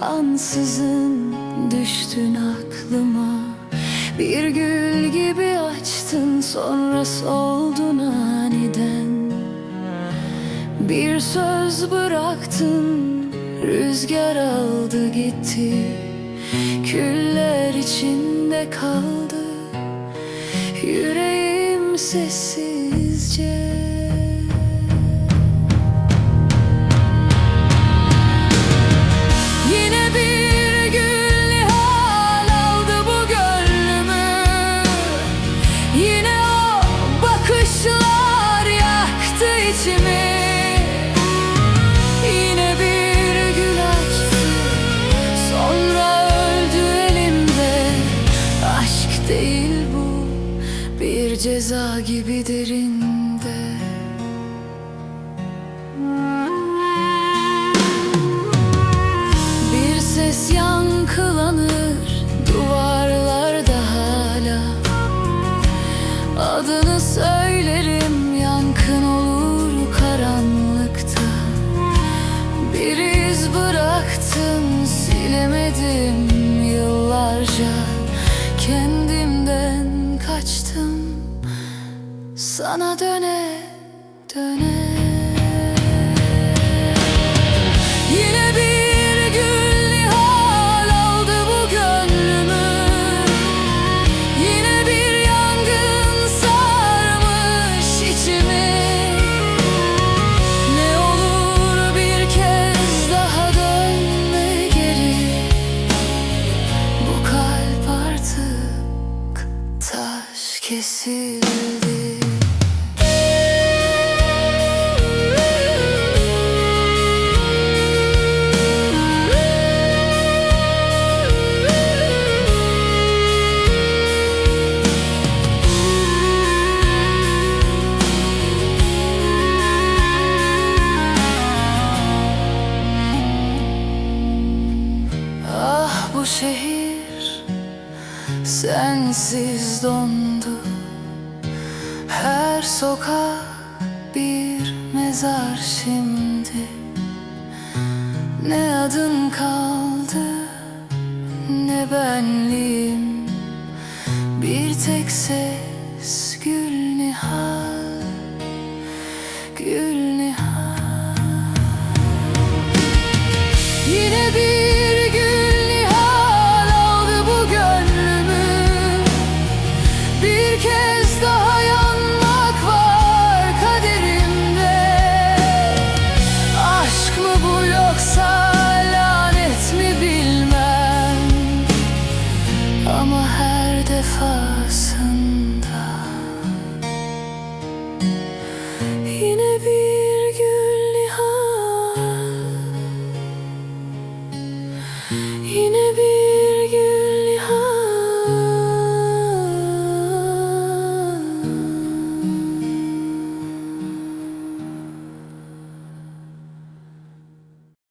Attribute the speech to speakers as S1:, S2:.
S1: Ansızın düştün aklıma. Bir gül gibi açtın sonra soldun aniden. Bir söz bıraktın rüzgar aldı gitti. Küller içinde kaldı Yüreğim sessizce silemedim yıllarca. Kendimden kaçtım. Sana döne döne kesildi Sensiz dondu Her sokak bir mezar şimdi. Ne adın kaldı ne benliğim. Bir tek ses gül nihal Gül Yine